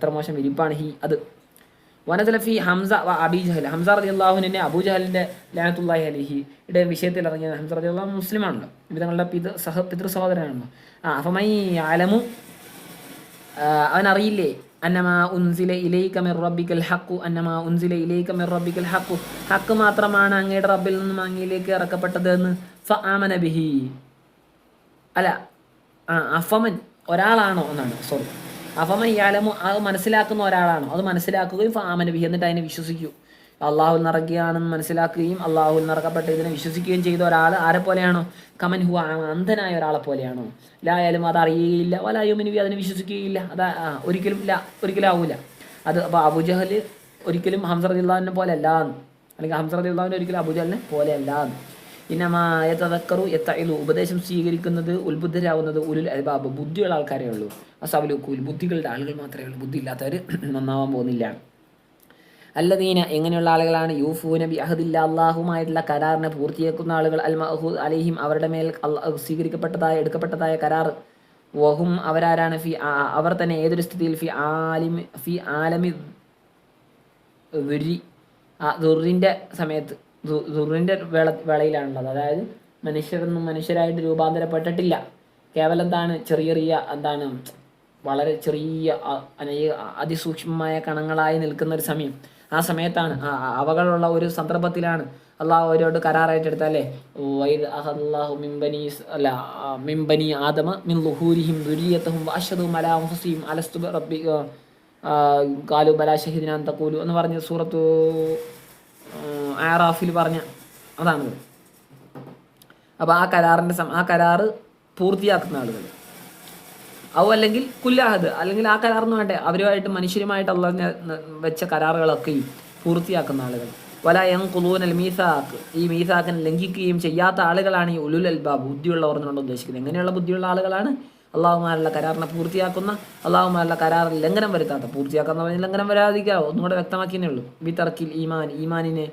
എത്ര മോശം വിരിപ്പാണ് ഹി അത്. വനതലഫി ഹംസ വ അബി ജഹൽ. ഹംസ റതി അള്ളാഹുവിനെ അബൂ ജഹലിന്റെ ലാനത്തുല്ലാഹി അലിഹി യുടെ വിഷയത്തിൽ ഇറങ്ങിയ ഹംസ റതി അള്ളാഹു മുസ്ലിമാണല്ലോ. വിധങ്ങളുടെ പിത സഹ പിതൃ സഹോദരനാണല്ലോ ആ അഫമൈ ആലമു അവനറിയില്ലേ? അന്നമാ ഉൻസിലെ ഇലൈക മിർ റബ്ബിക്കൽ ഹഖു അന്നമാ ഉൻസിലെ ഇലൈക മിർ റബ്ബിക്കൽ ഹഖു. ഹക്ക് മാത്രമാണ് അങ്ങയുടെ റബ്ബിൽ നിന്നും അങ്ങയിലേക്ക് ഇറക്കപ്പെട്ടത് എന്ന് ഫ ആമന ബിഹി. അല്ല ആ അഫമൻ ഒരാളാണോ എന്നാണ് സോറി. അഫമൻ യാലമു അത് മനസ്സിലാക്കുന്ന ഒരാളാണോ. അത് മനസ്സിലാക്കുകയും ഫാമന ബി എന്നിട്ട് അതിനെ വിശ്വസിക്കൂ. അള്ളാഹു നിറക്കുകയാണെന്ന് മനസ്സിലാക്കുകയും അള്ളാഹു നിറക്കപ്പെട്ട ഇതിനെ വിശ്വസിക്കുകയും ചെയ്ത ഒരാൾ ആരെ പോലെയാണോ? കമൻ ഹു അന്ധനായ ഒരാളെ പോലെയാണോ? ലായാലും അത് അറിയുകയില്ല വലായുമിനുവി അതിനെ വിശ്വസിക്കുകയില്ല. അത് ഒരിക്കലും ഇല്ല ഒരിക്കലും ആവൂല. അത് അപ്പോൾ അബുജഹൽ ഒരിക്കലും ഹംസറദിള്ളാഹിനെ പോലെ അല്ല എന്ന് അല്ലെങ്കിൽ ഹംസറദിള്ളാഹിനെ ഒരിക്കലും അബുജഹലിനെ പോലെ അല്ല എന്ന് ഇന്നമായ തതക്കറു എത്തയിലു ഉപദേശം സ്വീകരിക്കുന്നത് ഉത്ബുദ്ധരാകുന്നത് ഉലുൽ അൽബാബ്. ബുദ്ധിയുള്ള ആൾക്കാരേ ഉള്ളൂ. അസാബുലുക്കൂൽ ബുദ്ധികളുടെ ആളുകൾ മാത്രമേ ഉള്ളൂ. ബുദ്ധി ഇല്ലാത്തവർ നന്നാവാൻ പോകുന്നില്ല. അല്ലദീന എങ്ങനെയുള്ള ആളുകളാണ്? യൂഫു നബി അഹദില്ല അള്ളാഹുമായിട്ടുള്ള കരാറിനെ പൂർത്തിയാക്കുന്ന ആളുകൾ അൽ മഹൂദ് അലിഹിം അവരുടെ മേൽ സ്വീകരിക്കപ്പെട്ടതായ എടുക്കപ്പെട്ടതായ കരാർ. വഹും അവരാരാണ്? ഫി അവർ തന്നെ ഏതൊരു സ്ഥിതിയിൽ? ഫി ആലിം ഫി ആലമി ദുറിന്റെ സമയത്ത്. ദുറിന്റെ വേള വേളയിലാണുള്ളത്. അതായത് മനുഷ്യരൊന്നും മനുഷ്യരായിട്ട് രൂപാന്തരപ്പെട്ടിട്ടില്ല. കേവലം എന്താണ് ചെറിയ ചെറിയ എന്താണ് വളരെ ചെറിയ അനേക അതിസൂക്ഷ്മമായ കണങ്ങളായി നിൽക്കുന്ന ഒരു സമയം. ആ സമയത്താണ് അവകളുള്ള ഒരു സന്ദർഭത്തിലാണ് അള്ളാഹു അവരോട് കരാറായിട്ട് എടുത്തല്ലേ വൈദ് അഹല്ലാഹു മിംബനി അല്ല മിംബനി ആദമ മിൻ ലുഹൂരിഹിം ദുരിയത്തഹും അലാ അൻഫുസിഹിം അലസ്തു റബ്ബി കാലു ബലാ ഷഹിദിനാൻ തക്കൂലു എന്ന് പറഞ്ഞ സൂറത്തു ആറാഫിൽ പറഞ്ഞ അതാണ്. അപ്പോൾ ആ കരാറിന്റെ സം ആ കരാറ് പൂർത്തിയാക്കുന്ന ആളുകൾ അവ അല്ലെങ്കിൽ കുല്ലാഹദ് അല്ലെങ്കിൽ ആ കരാറൊന്നും വേണ്ടേ. അവരുമായിട്ട് മനുഷ്യരുമായിട്ട് അള്ളാഹ് വെച്ച കരാറുകളൊക്കെയും പൂർത്തിയാക്കുന്ന ആളുകൾ വല യങ് കുലൂൻ അൽ മീസാക്ക് ഈ മീസാക്കിനെ ലംഘിക്കുകയും ചെയ്യാത്ത ആളുകളാണ് ഈ ഉലുൽ അൽബാബ് ബുദ്ധിയുള്ളവർ എന്നുകൊണ്ട് ഉദ്ദേശിക്കുന്നത്. എങ്ങനെയുള്ള ബുദ്ധിയുള്ള ആളുകളാണ്? അള്ളാഹുമാരുടെ കരാറിനെ പൂർത്തിയാക്കുന്ന അള്ളാഹുമാരുടെ കരാറിൽ ലംഘനം വരുത്താത്ത പൂർത്തിയാക്കുന്ന ലംഘനം വരാതിരിക്കാവോ. ഒന്നുകൂടെ വ്യക്തമാക്കിയേ ഉള്ളൂ. ബി തർക്കിൽ ഈമാൻ ഈമാനിനെ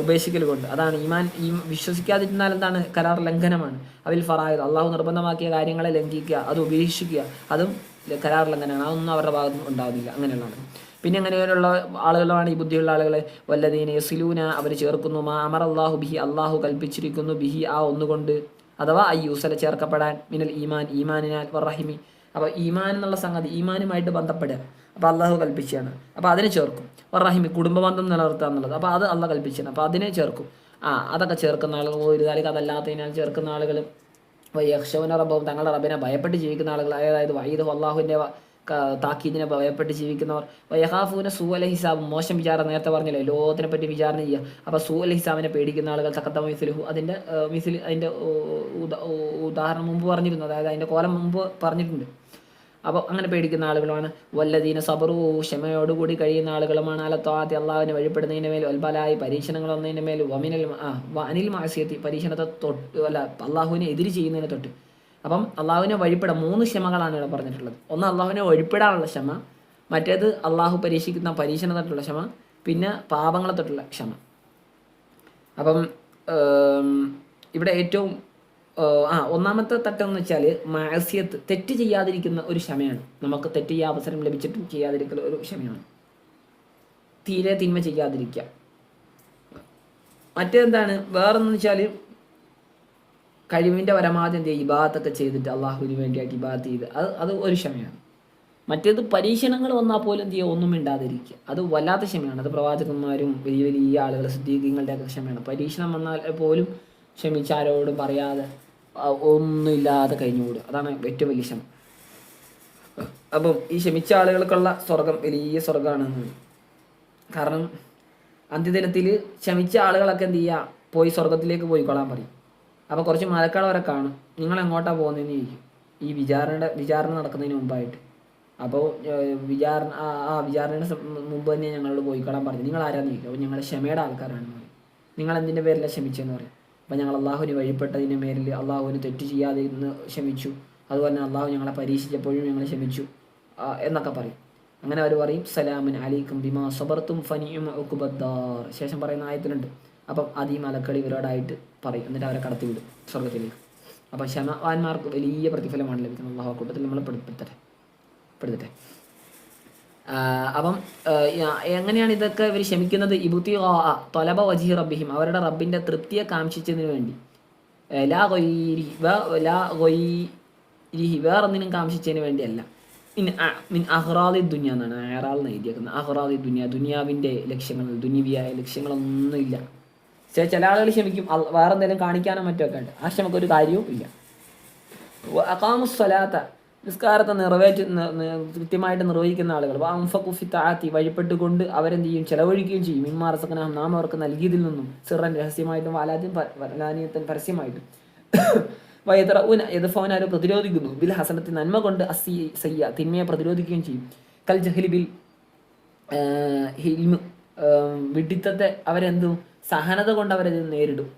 ഉപേക്ഷിക്കൽ കൊണ്ട് അതാണ് ഈമാൻ ഈ വിശ്വസിക്കാതിരുന്നാൽ എന്താണ്? കരാർ ലംഘനമാണ്. അവിൽ ഫറായത്. അള്ളാഹു നിർബന്ധമാക്കിയ കാര്യങ്ങളെ ലംഘിക്കുക അത് ഉപേക്ഷിക്കുക അതും കരാർ ലംഘനമാണ്. അതൊന്നും അവരുടെ ഭാഗത്ത് നിന്ന് ഉണ്ടാവുന്നില്ല. അങ്ങനെയുള്ളതാണ്. പിന്നെ അങ്ങനെയുള്ള ആളുകളാണ് ഈ ബുദ്ധിയുള്ള ആളുകൾ വല്ലതീനെ സിലൂന അവർ ചേർക്കുന്നു. മാ അമർ അള്ളാഹു ബിഹി അള്ളാഹു കൽപ്പിച്ചിരിക്കുന്നു ബിഹി ആ ഒന്നുകൊണ്ട്. അഥവാ ഐ യൂസല ചേർക്കപ്പെടാൻ മിനൽ ഈമാൻ ഈമാനിനാൽ വറഹിമി. അപ്പോൾ ഈമാൻ എന്നുള്ള സംഗതി ഈമാനുമായിട്ട് ബന്ധപ്പെടുക. അപ്പോൾ അള്ളാഹു കൽപ്പിച്ചാണ് അപ്പോൾ അതിനെ ചേർക്കും. വറഹിമി കുടുംബബന്ധം നിലനിർത്തുക എന്നുള്ളത്. അപ്പോൾ അത് അള്ളാഹ് കൽപ്പിച്ചാണ് അപ്പോൾ അതിനെ ചേർക്കും. ആ അതൊക്കെ ചേർക്കുന്ന ആളുകൾ ഒരു താലിക്ക് അതല്ലാത്തതിനാൽ ചേർക്കുന്ന ആളുകൾ യക്ഷവന റബ്ബവും തങ്ങളുടെ റബ്ബിനെ ഭയപ്പെട്ട് ജീവിക്കുന്ന ആളുകൾ അതായത് വൈദ് അള്ളാഹുവിന്റെ താക്കീദിനെ ഭയപ്പെട്ട് ജീവിക്കുന്നവർ. വയഹാഫൂന സൂ അല ഹിസാബ് മോശം വിചാരം നേരത്തെ പറഞ്ഞല്ലോ? ലോകത്തിനെ പറ്റി വിചാരണ ചെയ്യുക. അപ്പോൾ സൂ അല ഹിസാബിനെ പേടിക്കുന്ന ആളുകൾ തക്കത്ത മിസിലുഹു അതിന്റെ മിസിൽ അതിന്റെ ഉദാഹരണം മുമ്പ് പറഞ്ഞിരുന്നു. അതായത് അതിന്റെ കോലം മുമ്പ് പറഞ്ഞിട്ടുണ്ട്. അപ്പോൾ അങ്ങനെ പേടിക്കുന്ന ആളുകളുമാണ്. വല്ലതീന സബറു ക്ഷമയോടുകൂടി കഴിയുന്ന ആളുകളുമാണ്. അലത്താത്തി അള്ളാഹുവിനെ വഴിപ്പെടുന്നതിന്റെ മേൽ ഒൽബലായി പരീക്ഷണങ്ങൾ വന്നതിന്റെ മേൽ വമിനൽ ആ അനിൽ മാസിയത്തി പരീക്ഷണത്തെ തൊട്ട് അല്ല അള്ളാഹുവിനെ എതിര് ചെയ്യുന്നതിനെ തൊട്ട്. അപ്പം അള്ളാഹുവിനെ വഴിപ്പെടാൻ മൂന്ന് ക്ഷമകളാണ് ഇവിടെ പറഞ്ഞിട്ടുള്ളത്. ഒന്ന് അള്ളാഹുവിനെ വഴിപ്പെടാനുള്ള ക്ഷമ മറ്റേത് അള്ളാഹു പരീക്ഷിക്കുന്ന പരീക്ഷണ തൊട്ടുള്ള ക്ഷമ പിന്നെ പാപങ്ങളെ തൊട്ടുള്ള ക്ഷമ. അപ്പം ഇവിടെ ഏറ്റവും ആ ഒന്നാമത്തെ തട്ടം എന്ന് വെച്ചാൽ മാസ്യത്ത് തെറ്റ് ചെയ്യാതിരിക്കുന്ന ഒരു ക്ഷമയാണ്. നമുക്ക് തെറ്റ് ചെയ്യാൻ അവസരം ലഭിച്ചിട്ടും ചെയ്യാതിരിക്കുന്ന ഒരു ക്ഷമയാണ്. തീരെ തിന്മ ചെയ്യാതിരിക്കുക. മറ്റേന്താണ് വേറെന്ന് വെച്ചാൽ കഴിവിന്റെ പരമാവധി എന്ത് ചെയ്യുക? ഇബാത്തൊക്കെ ചെയ്തിട്ട് അള്ളാഹുവിന് വേണ്ടിയായിട്ട് ഇബാത്ത് ചെയ്ത്. അത് അത് ഒരു ക്ഷമയാണ്. മറ്റേത് പരീക്ഷണങ്ങൾ വന്നാൽ പോലും എന്ത് ചെയ്യുക? ഒന്നും മിണ്ടാതിരിക്കുക. അത് വല്ലാത്ത ക്ഷമയാണ്. അത് പ്രവാചകന്മാരും വലിയ വലിയ ആളുകൾ സിദ്ധീകങ്ങളുടെയൊക്കെ ക്ഷമയാണ്. പരീക്ഷണം വന്നാൽ പോലും ക്ഷമിച്ചാരോടും പറയാതെ ഒന്നുമില്ലാതെ കഴിഞ്ഞുകൂടുക അതാണ് ഏറ്റവും വലിയ ക്ഷമ. അപ്പം ഈ ക്ഷമിച്ച ആളുകൾക്കുള്ള സ്വർഗം വലിയ സ്വർഗമാണെന്ന് കാരണം അന്ത്യദിനത്തിൽ ക്ഷമിച്ച ആളുകളൊക്കെ എന്ത് ചെയ്യുക? പോയി സ്വർഗത്തിലേക്ക് പോയിക്കൊള്ളാൻ പറയും. അപ്പോൾ കുറച്ച് മലക്കാൾ വരെ കാണും. നിങ്ങൾ എങ്ങോട്ടാണ് പോകുന്നതെന്ന് ചോദിക്കും. ഈ വിചാരണയുടെ വിചാരണ നടക്കുന്നതിന് മുമ്പായിട്ട്. അപ്പോൾ വിചാരണ ആ വിചാരണയുടെ മുമ്പ് തന്നെ ഞങ്ങളോട് പോയിക്കൊള്ളാൻ പറഞ്ഞു. നിങ്ങൾ ആരാന്ന് ചോദിക്കും. അപ്പോൾ ഞങ്ങളുടെ ക്ഷമയുടെ ആൾക്കാരാണെന്ന് പറയും. നിങ്ങൾ എന്തിന്റെ പേരിലാണ് ക്ഷമിച്ചതെന്ന് പറയും. അപ്പോൾ ഞങ്ങൾ അള്ളാഹുവിന് വഴിപ്പെട്ടതിന്റെ പേരിൽ അള്ളാഹുവിന് തെറ്റ് ചെയ്യാതെ ഇന്ന് ക്ഷമിച്ചു. അതുപോലെ തന്നെ അള്ളാഹു ഞങ്ങളെ പരീക്ഷിച്ചപ്പോഴും ഞങ്ങൾ ക്ഷമിച്ചു. എന്നൊക്കെ പറയും. അങ്ങനെ അവർ പറയും സലാമൻ അലൈക്കും ബിമാ സബർത്തും ഫനിയും ശേഷം പറയുന്ന ആയത്തിലുണ്ട്. അപ്പം ഈ മലക്കളി ഇവരോടായിട്ട് പറയും. എന്നിട്ട് അവരെ കടത്തിവിടും സ്വർഗത്തിലേക്ക് അപ്പം ക്ഷമവാന്മാർക്ക് വലിയ പ്രതിഫലമാണ് ലഭിക്കുന്നത്. അള്ളാഹു കൂട്ടത്തിൽ നമ്മൾ പെടുത്തട്ടെ. പെടുത്തട്ടെ. അപ്പം എങ്ങനെയാണ് ഇതൊക്കെ ഇവർ ക്ഷമിക്കുന്നത് ഇബുത്തി തൊലബ വജീ റബ്ബിഹിം. അവരുടെ റബ്ബിന്റെ തൃപ്തിയെ കാംക്ഷിച്ചതിന് വേണ്ടി. ലാ ഗൊയ്രി ലാ ഗൊയ്രി വേറൊന്നിനും കാംക്ഷിച്ചതിന് വേണ്ടിയല്ല മിൻ മിൻ അഹ്റാദി ദുനിയ എന്നാണ് അഹ്റാൽ എന്ന് എഴുതിയേക്കുന്നത്. അഹ്റാദി ദുനിയ ദുനിയാവിന്റെ ലക്ഷ്യങ്ങൾ ദുനിവിയായ ലക്ഷ്യങ്ങളൊന്നുമില്ല. ചില ചില ആളുകൾ ക്ഷമിക്കും. വേറെ എന്തെങ്കിലും കാണിക്കാനോ മറ്റോ ഒക്കെ ഉണ്ട്. ആ ക്ഷമക്ക് ഒരു കാര്യവും ഇല്ല. അക്കാമുസ്വലാത്ത നിസ്കാരത്തെ നിറവേറ്റ് കൃത്യമായിട്ട് നിർവഹിക്കുന്ന ആളുകൾ. അംഫക്കുഫി താത്തി വഴിപ്പെട്ടുകൊണ്ട് അവരെന്ത് ചെയ്യും ചെലവഴിക്കുകയും ചെയ്യും. മിമ്മാറസക്കനാം നാം അവർക്ക് നൽകിയതിൽ നിന്നും. സിറൻ രഹസ്യമായിട്ടും വാലാദ്യം വലാനിയത്തൻ പരസ്യമായിട്ടും. വയതറ ഉന യദഫോനാര് പ്രതിരോധിക്കുന്നു. ബിൽ ഹസനത്തിൽ നന്മ കൊണ്ട് അസി സയ്യ തിന്മയെ പ്രതിരോധിക്കുകയും ചെയ്യും. കൽ ജഹലി ബിൽ വിഡിത്തത്തെ അവരെന്തും സഹനത കൊണ്ട് അവരത് നേരിടും.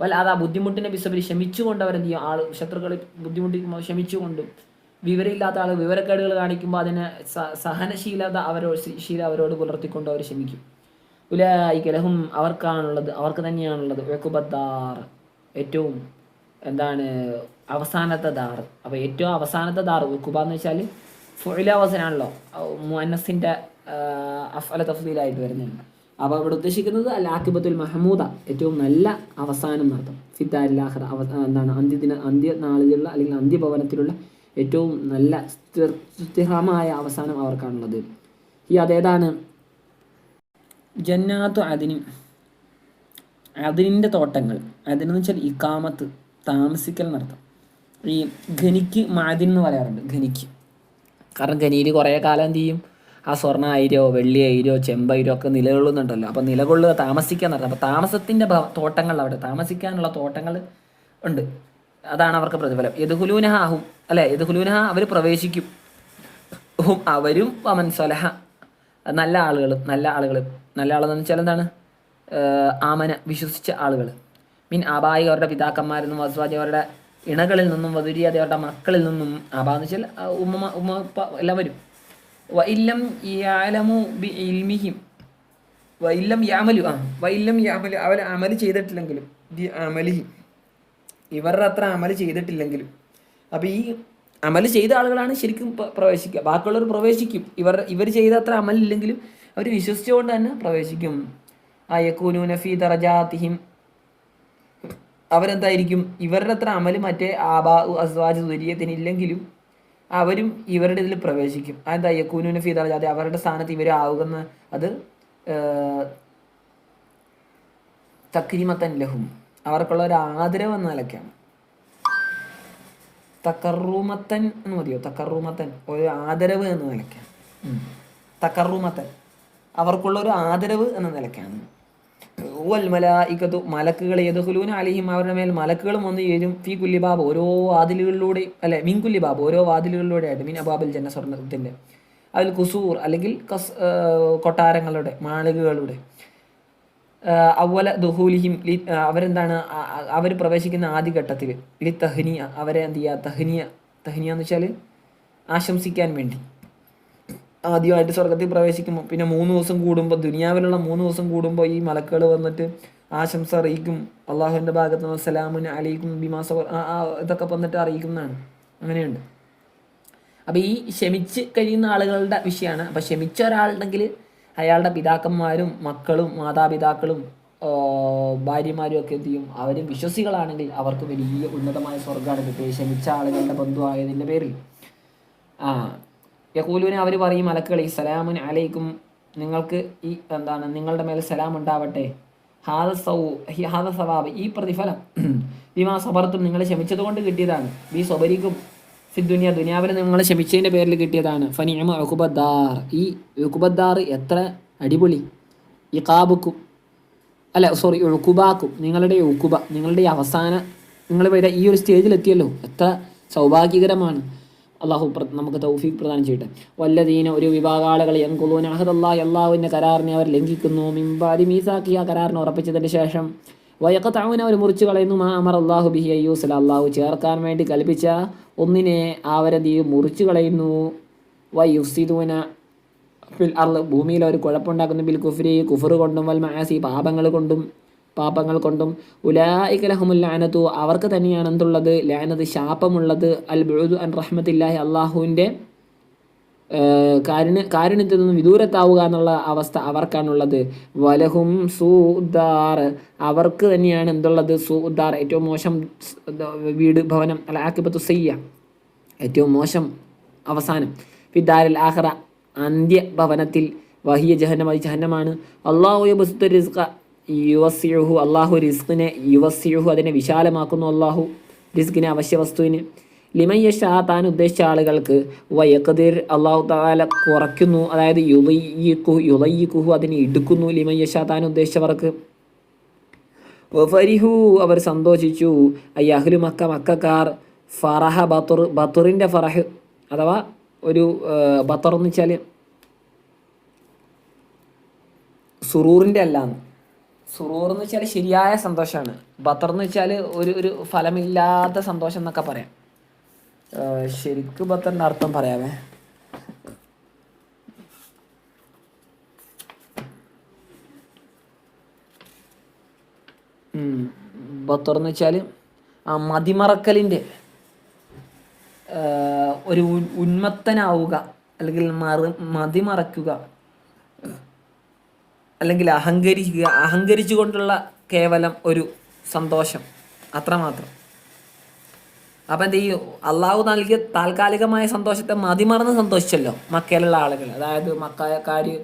വല്ല അത് ആ ബുദ്ധിമുട്ടിനെ ബിസബരി ക്ഷമിച്ചുകൊണ്ട് അവരെന്ത് ചെയ്യും? ആൾ ശത്രുക്കളെ ബുദ്ധിമുട്ടിക്കുമ്പോൾ ക്ഷമിച്ചുകൊണ്ടും വിവരമില്ലാത്ത ആൾ വിവരക്കേടുകൾ കാണിക്കുമ്പോൾ അതിനെ സഹനശീലത അവരോ ശീല അവരോട് പുലർത്തിക്കൊണ്ട് അവർ ക്ഷമിക്കും ഉലായിക്കലഹും അവർക്കാണുള്ളത് അവർക്ക് തന്നെയാണുള്ളത്. വെക്കുബദ്ദാർ ഏറ്റവും എന്താണ് അവസാനത്തെ ദാർ. അപ്പോൾ ഏറ്റവും അവസാനത്തെ ദാർ വെക്കുബ എന്ന് വെച്ചാൽ ഫുലാവസനാണല്ലോ മുഅന്നസിന്റെ അഫല തഫ്ലീലായിട്ട് വരുന്നുണ്ട്. അപ്പോൾ അവിടെ ഉദ്ദേശിക്കുന്നത് അൽ ആക്കിബത്തുൽ മഹമൂദ ഏറ്റവും നല്ല അവസാനം നടത്തും. ഫിദ്ദാരിലാഹ്റ അവ എന്താണ് അന്ത്യദിന അന്ത്യ നാളിലുള്ള അല്ലെങ്കിൽ അന്ത്യഭവനത്തിലുള്ള ഏറ്റവും നല്ല സ്ഥിരമായ അവസാനം അവർക്കാണുള്ളത്. ഈ അതേതാണ്? ജന്നാത്തു അതിനി അതിനിന്റെ തോട്ടങ്ങൾ അതിനെന്ന് വെച്ചാൽ ഇക്കാമത്ത് താമസിക്കൽ നടത്തും. ഈ ഖനിക്ക് മാതിൻ എന്ന് പറയാറുണ്ട് ഖനിക്ക്. കാരണം ഖനിയിൽ കുറേ കാലം എന്ത് ചെയ്യും? ആ സ്വർണ അയിരോ വെള്ളി അയിരോ ചെമ്പയിരോ ഒക്കെ നിലകൊള്ളുന്നുണ്ടല്ലോ. അപ്പം നിലകൊള്ളുക താമസിക്കാൻ നടത്തും അപ്പം താമസത്തിന്റെ തോട്ടങ്ങൾ അവിടെ താമസിക്കാനുള്ള തോട്ടങ്ങൾ ഉണ്ട്. അതാണ് അവർക്ക് പ്രതിഫലം. യദുഹുലൂനഹ അഹും അല്ലേ യദുഹുലൂനഹ അവർ പ്രവേശിക്കും. ഹും അവരും വമൻ സ്വലഹ. നല്ല ആളുകൾ നല്ല ആളുകൾ നല്ല ആളെന്ന് വെച്ചാൽ എന്താണ്? ആമന വിശ്വസിച്ച ആളുകൾ. മീൻ ആബായി അവരുടെ പിതാക്കന്മാരിൽ നിന്നും വസ്വാജി അവരുടെ ഇണകളിൽ നിന്നും വധുരിയാതി അവരുടെ മക്കളിൽ നിന്നും ആബാന്ന് വെച്ചാൽ ഉമ്മ ഉമ്മ എല്ലാം വരും. വൈല്ലം യാലമു ബി ഇൽമിഹിം വൈല്ലം യാമലു ആ വൈല്ലം യാമലു അവർ അമൽ ചെയ്തിട്ടില്ലെങ്കിലും ബി അമലിഹിം. ഇവരുടെ അത്ര അമൽ ചെയ്തിട്ടില്ലെങ്കിലും. അപ്പം ഈ അമൽ ചെയ്ത ആളുകളാണ് ശരിക്കും പ്ര- പ്രവേശിക്കുക. ബാക്കിയുള്ളവർ പ്രവേശിക്കും. ഇവർ ഇവർ ചെയ്ത അത്ര അമലില്ലെങ്കിലും അവർ വിശ്വസിച്ചുകൊണ്ട് തന്നെ പ്രവേശിക്കും. ആ യക്കൂനു നഫി തറജാത്തിഹിം അവരെന്തായിരിക്കും? ഇവരുടെ അത്ര അമൽ മറ്റേ ആബാ അസ്വാജ് ദുരിയത്തിനില്ലെങ്കിലും അവരും ഇവരുടെ ഇതിൽ പ്രവേശിക്കും. അതെന്താ? യക്കൂനുവിന് നഫി ദറജാത്തി അവരുടെ സ്ഥാനത്ത് ഇവർ ആവുന്ന അത് തക്രീമത്തൻ ലഹും. അവർക്കുള്ള ഒരു ആദരവ് എന്ന നിലയ്ക്കാണ്. തക്കറൂമത്തൻ എന്ന് മതിയോ? തക്കറൂമത്തൻ. ഒരു ആദരവ് എന്ന നിലയ്ക്കാണ്. തക്കറൂമത്തൻ. അവർക്കുള്ള ഒരു ആദരവ് എന്ന നിലയ്ക്കാണ്. വൽ മലായിക്കത്തു യദുഹുലൂന അലിഹിം അവരുടെ മേൽ മലക്കുകളും വന്നു ചേരും. ഫി കുല്ലിബാബ് ഓരോ വാതിലുകളിലൂടെയും അല്ലെ മിൻ കുല്ലിബാബ് ഓരോ വാതിലുകളിലൂടെ ആയിട്ട് മിൻ അബാബിൽ ജന്ന സ്വർണത്തിന്റെ അതിൽ കുസൂർ അല്ലെങ്കിൽ കസ് കൊട്ടാരങ്ങളുടെ മാളികകളുടെ അവല ദുഹൂലിഹിം ലി അവരെന്താണ് അവർ പ്രവേശിക്കുന്ന ആദ്യഘട്ടത്തിൽ ലി തഹ്നിയ അവരെ എന്ത് ചെയ്യുക തഹ്നിയ തഹ്നിയ എന്ന് വെച്ചാൽ ആശംസിക്കാൻ വേണ്ടി. ആദ്യമായിട്ട് സ്വർഗത്തിൽ പ്രവേശിക്കുമ്പോൾ പിന്നെ മൂന്ന് ദിവസം കൂടുമ്പോൾ ദുനിയാവിലുള്ള മൂന്ന് ദിവസം കൂടുമ്പോൾ ഈ മലക്കുകൾ വന്നിട്ട് ആശംസ അറിയിക്കും. അള്ളാഹുവിന്റെ ഭാഗത്ത് നിന്ന് സലാമുൻ അലൈക്കും ബിമാസ ഇതൊക്കെ വന്നിട്ട് അറിയിക്കുന്നതാണ്. അങ്ങനെയുണ്ട്. അപ്പോൾ ഈ ക്ഷമിച്ച് കഴിയുന്ന ആളുകളുടെ വിഷയമാണ് അപ്പോൾ ക്ഷമിച്ച ഒരാളുണ്ടെങ്കിൽ അയാളുടെ പിതാക്കന്മാരും മക്കളും മാതാപിതാക്കളും ഭാര്യമാരും ഒക്കെ എന്ത് ചെയ്യും? അവരും വിശ്വസികളാണെങ്കിൽ അവർക്ക് വലിയ ഉന്നതമായ സ്വർഗമാണ് കിട്ടിയത്. ക്ഷമിച്ച ആളുകളുടെ ബന്ധുവായതിന്റെ പേരിൽ. ആ യഹൂലുവിനെ അവർ പറയും മലക്കുകളി സലാമുൻ അലൈക്കും. നിങ്ങൾക്ക് ഈ എന്താണ് നിങ്ങളുടെ മേൽ സലാം ഉണ്ടാവട്ടെ. ഹാദ സൗ ഹാദ ഈ പ്രതിഫലം വിമാ സബർത്തും നിങ്ങൾ ക്ഷമിച്ചതുകൊണ്ട് കിട്ടിയതാണ്. ബി സ്വബരിക്കും ഫിദ്ദുനിയ ദുനിയാവിൽ നിങ്ങൾ ക്ഷമിച്ചതിന്റെ പേരിൽ കിട്ടിയതാണ്. ഫനിയമ ഉഖുബദ്ദാർ. ഈ ഉഖുബദ്ദാർ എത്ര അടിപൊളി. ഈ കാബുക്കും അല്ല സോറി ഉക്കുബാക്കും നിങ്ങളുടെ ഉക്കുബ നിങ്ങളുടെ അവസാന നിങ്ങൾ വരെ ഈ ഒരു സ്റ്റേജിലെത്തിയല്ലോ. എത്ര സൗഭാഗ്യകരമാണ്. അള്ളാഹു നമുക്ക് തൗഫീഖ് പ്രദാനം ചെയ്യട്ടെ. വല്ലതീന ഒരു വിഭാഗ ആളുകൾ യങ്കുലൂൻ അഹദല്ലാഹി അള്ളാഹുവിന്റെ കരാറിനെ അവർ ലംഘിക്കുന്നു. മിംബാദി മീസാക്കി ആ കരാറിനെ ഉറപ്പിച്ചതിന് ശേഷം വയക്കത്താവിനെ അവർ മുറിച്ചു കളയുന്നു. മാ അമർ അള്ളാഹു ബിഹി അയ്യൂസ് അള്ളാഹു ചേർക്കാൻ വേണ്ടി കൽപ്പിച്ച ഒന്നിനെ അവരെന്ത് ചെയ്യും മുറിച്ചു കളയുന്നു. വയുസിദൂന ഫിൽ അർൾ ഭൂമിയിൽ അവർ കുഴപ്പമുണ്ടാക്കുന്നു. ബിൽ കുഫ്രി കുഫർ കൊണ്ടും വൽ മാസി പാപങ്ങൾ കൊണ്ടും. പാപങ്ങൾ കൊണ്ടും ഉലായിക്കലഹമുൽ ലാനത്തു അവർക്ക് തന്നെയാണ് എന്തുള്ളത്? ലാനത് ശാപമുള്ളത്. അൽ ബുദു അൻ റഹ്മത്തില്ലാഹി അള്ളാഹുവിന്റെ കാരുണ്യ കാരുണ്യത്തിൽ നിന്നും വിദൂരത്താവുക എന്നുള്ള അവസ്ഥ അവർക്കാണുള്ളത്. വലഹും സൂദാർ അവർക്ക് തന്നെയാണ് എന്തുള്ളത്? സൂദാർ ഏറ്റവും മോശം വീട് ഭവനം അല്ല ആക്കിപ്പത്തു സയ്യ ഏറ്റവും മോശം അവസാനം. വിദാരൽ ആഹ്റ അന്ത്യ ഭവനത്തിൽ വഹിയ ജഹന്നമായി ജഹന്നമാണ്. അള്ളാഹു റിസ്ഖ യുവസിയുഹു അള്ളാഹു റിസ്ഖിനെ യുവസിയുഹു അതിനെ വിശാലമാക്കുന്നു അള്ളാഹു റിസ്ഖിനെ അവശ്യ വസ്തുവിന്. ലിമയ്യ ഷാ താൻ ഉദ്ദേശിച്ച ആളുകൾക്ക് വയക്കതിർ അള്ളാഹു താല കുറയ്ക്കുന്നു. അതായത് യുലയ്യിക്കു യുലയ്യിക്കുഹു അതിനെ ഇടുക്കുന്നു ഷാ താൻ ഉദ്ദേശിച്ചവർക്ക്. ഫരിഹു അവർ സന്തോഷിച്ചു. അയ്യഹ്ലു മക്ക മക്കാർ ഫറഹ ബത്തുർ ബത്തുറിന്റെ ഫറഹ് അഥവാ ഒരു ബത്തർ എന്ന് വെച്ചാൽ സുറൂറിന്റെ അല്ലാന്ന്. സുറൂർ എന്ന് വെച്ചാൽ ശരിയായ സന്തോഷമാണ് ബത്തർ എന്ന് വെച്ചാൽ ഒരു ഒരു ഫലമില്ലാത്ത സന്തോഷം എന്നൊക്കെ പറയാം. ശരിക്കും ബത്തറിന്റെ അർത്ഥം പറയാമേ. ബത്തർ എന്ന് വെച്ചാൽ ആ മതിമറക്കലിന്റെ ഒരു ഉന്മത്തനാവുക അല്ലെങ്കിൽ മറ മതിമറക്കുക. അല്ലെങ്കിൽ അഹങ്കരിക്കുക അഹങ്കരിച്ചുകൊണ്ടുള്ള കേവലം ഒരു സന്തോഷം. അത്രമാത്രം. അപ്പം എന്ത് ചെയ്യും? അള്ളാഹു നൽകിയ താൽക്കാലികമായ സന്തോഷത്തെ മതിമറന്ന് സന്തോഷിച്ചല്ലോ മക്കയിലുള്ള ആളുകൾ. അതായത് മക്കാർ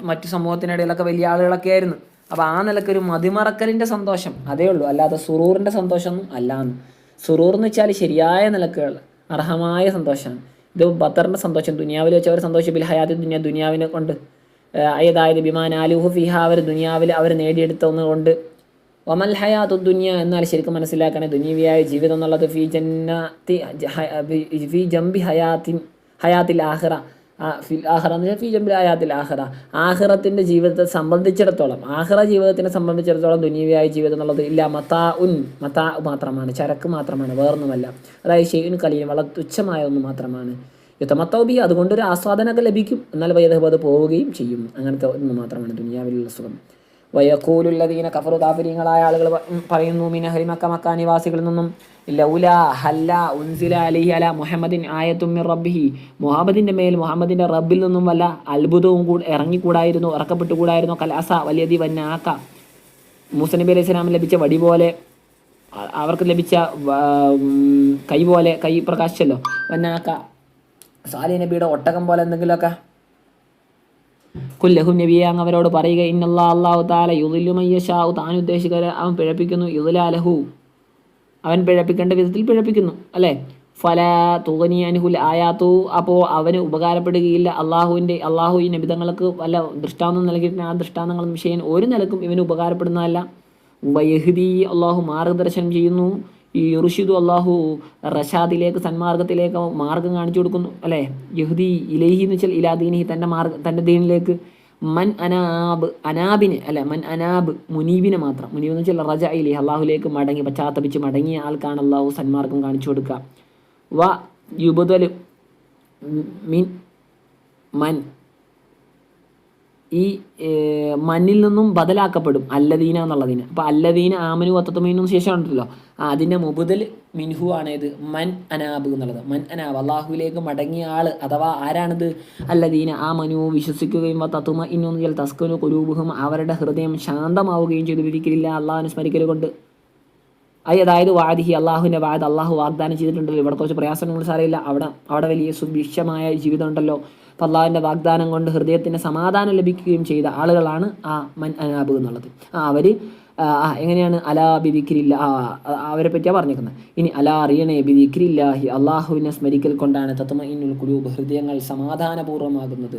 മറ്റു സമൂഹത്തിനിടയിലൊക്കെ വലിയ ആളുകളൊക്കെ ആയിരുന്നു. അപ്പോൾ ആ നിലക്കൊരു മതിമറക്കലിന്റെ സന്തോഷം അതേ ഉള്ളൂ. അല്ലാതെ സുറൂറിന്റെ സന്തോഷമൊന്നും അല്ലാന്ന്. സുറൂർ എന്ന് വെച്ചാൽ ശരിയായ നിലക്കുകൾ അർഹമായ സന്തോഷമാണ്. ഇത് ബത്തറിന്റെ സന്തോഷം ദുനിയാവിൽ വെച്ച് സന്തോഷം ബിൽ ഹയാത്തി ദുനിയ ദുനിയാവിനെ കൊണ്ട് അതായത് ബിമാൻ ആലുഹു ഫിഹ അവർ ദുനിയാവിൽ അവർ നേടിയെടുത്ത ഒന്നുകൊണ്ട് വമൽ ഹയാത്തു ദുനിയ എന്നാൽ ശരിക്കും മനസ്സിലാക്കണേ ദുനിയവിയായ ജീവിതം എന്നുള്ളത് ഫി ജന്നത്തി ഫി ജംബി ഹയാത്തിൻ ഹയാത്തിൽ ആഹ്റ. ഫിൽ ആഹ്റ എന്ന് വെച്ചാൽ ഫി ജംബി ഹയാത്തിൽ ആഹ്റ. ആഹ്റത്തിന്റെ ജീവിതത്തെ സംബന്ധിച്ചിടത്തോളം ആഹ്റ ജീവിതത്തിനെ സംബന്ധിച്ചിടത്തോളം ദുനിയവിയായ ജീവിതം എന്നുള്ളത് ഇല്ല മത്താ ഉൻ മത്താ മാത്രമാണ് ചരക്ക് മാത്രമാണ് വേറൊന്നുമല്ല. അതായത് ഷെയ്ൻ കലീൻ വളരെ തുച്ഛമായ ഒന്ന് മാത്രമാണ്. യുദ്ധമത്തൗബി അതുകൊണ്ടൊരു ആസ്വാദനമൊക്കെ ലഭിക്കും. എന്നാൽ വൈദഹബത് പോവുകയും ചെയ്യും. അങ്ങനത്തെ ഒന്ന് മാത്രമാണ് ദുനിയാവിലുള്ള സുഖം. വയക്കൂലുള്ളതീന കഫറു കാഫര്യങ്ങളായ ആളുകൾ പറയുന്നു മിനഹരി മക്ക മക്ക നിവാസികളിൽ നിന്നും ലൗല ഹല്ല ഉൻസില അലിഹി അല മുഹമ്മദിൻ ആയത്തുമ്മിർ റബ്ബിഹി. മുഹമ്മദിന്റെ മേൽ മുഹമ്മദിന്റെ റബ്ബിൽ നിന്നും വല്ല അത്ഭുതവും കൂടെ ഇറങ്ങിക്കൂടായിരുന്നു ഇറക്കപ്പെട്ടുകൂടായിരുന്നു കലാസ വലിയതി വന്നാക്ക മുസനബി അലൈഹി സ്വലാമിന് ലഭിച്ച വടി പോലെ അവർക്ക് ലഭിച്ച കൈ പോലെ കൈ പ്രകാശിച്ചല്ലോ. വന്നാക്ക സാലി നബിയുടെ ഒട്ടകം പോലെ എന്തെങ്കിലുമൊക്കെ? കുല്ലഹു നബിയെ അങ്ങ് അവരോട് പറയുക ഇന്നല്ലാ അള്ളാഹു താല യുദിലുമയ്യഷാവു താൻ ഉദ്ദേശിക്കരെ അവൻ പിഴപ്പിക്കുന്നു യുദിലാലഹു അവൻ പിഴപ്പിക്കേണ്ട വിധത്തിൽ പിഴപ്പിക്കുന്നു അല്ലേ? ഫല തുകനി അനുഹുൽ ആയാത്തു. അപ്പോൾ അവന് ഉപകാരപ്പെടുകയില്ല. അള്ളാഹുവിന്റെ അള്ളാഹു ഈ നബിതങ്ങൾക്ക് വല്ല ദൃഷ്ടാന്തം നൽകിയിട്ടുണ്ട് ആ ദൃഷ്ടാന്തങ്ങളും വിഷയം ഒരു നിലക്കും ഇവന് ഉപകാരപ്പെടുന്നതല്ല. വയഹുദി അള്ളാഹു മാർഗദർശനം ചെയ്യുന്നു. ഈ റുഷിദു അള്ളാഹു റഷാദിലേക്ക് സന്മാർഗത്തിലേക്ക് മാർഗം കാണിച്ചു കൊടുക്കുന്നു അല്ലേ? യഹുദി ഇലേഹി എന്ന് വെച്ചാൽ ഇലാദീനി തന്റെ മാർഗ തന്റെ ദീനിലേക്ക്. മൻ അനാബ് അനാബിന് അല്ലെ മൻ അനാബ് മുനീബിനെ മാത്രം. മുനീബ് എന്ന് വെച്ചാൽ റജ ഇലി അള്ളാഹുലേക്ക് മടങ്ങി പശ്ചാത്തപിച്ച് മടങ്ങിയ ആൾക്കാണ് അള്ളാഹു സന്മാർഗം കാണിച്ചു കൊടുക്കുക. വ യുബുദലു മിൻ മൻ. ഈ മണ്ണിൽ നിന്നും ബദലാക്കപ്പെടും അല്ലദീന എന്നുള്ളതിന്. അപ്പോൾ അല്ലദീന ആമനു അത്തത്തുമീനും ശേഷം ഉണ്ടല്ലോ അതിന്റെ മുബുദൽ മിൻഹു ആണേത്. മൻ അനാബ് എന്നുള്ളത്. മൻ അനാബ്. അള്ളാഹുവിലേക്ക് മടങ്ങിയ ആൾ അഥവാ ആരാണിത്? അല്ലദീന ആ മനു വിശ്വസിക്കുകയും തത്തുമ ഇന്നു ചില തസ്കനു കുരൂപുഹും അവരുടെ ഹൃദയം ശാന്തമാവുകയും ചെയ്തു. വിധിക്കില്ല. അള്ളാഹുവിനെ സ്മരിക്കൽ കൊണ്ട്. അതായത് വാദിഹി. അള്ളാഹുവിന്റെ വാദ അള്ളാഹു വാഗ്ദാനം ചെയ്തിട്ടുണ്ടല്ലോ ഇവിടെ കുറച്ച് പ്രയാസങ്ങൾ സാരമില്ല. അവിടെ അവിടെ വലിയ സുഭിക്ഷമായ ജീവിതം ഉണ്ടല്ലോ. അപ്പം അള്ളാഹുവിന്റെ വാഗ്ദാനം കൊണ്ട് ഹൃദയത്തിന് സമാധാനം ലഭിക്കുകയും ചെയ്ത ആളുകളാണ് ആ മൻ അനാബ് എന്നുള്ളത്. അവർ എങ്ങനെയാണ്? അലാ ബിദിക്കിരില്ല അവരെ പറ്റിയാണ് പറഞ്ഞിരിക്കുന്നത് ഇനി അലാ അറിയണേ ബിദിക്കിരില്ലാഹി അള്ളാഹുവിനെ സ്മരിക്കൽ കൊണ്ടാണ് തത്വമ ഇന്നുൽ കുലൂബ് ഹൃദയങ്ങൾ സമാധാനപൂർവമാകുന്നത്.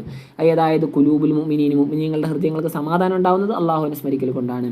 അതായത് കുലൂബുൽ മുമിനീൻ മുമിനീങ്ങളുടെ ഹൃദയങ്ങൾക്ക് സമാധാനം ഉണ്ടാകുന്നത് അള്ളാഹുവിനെ സ്മരിക്കൽ കൊണ്ടാണ്.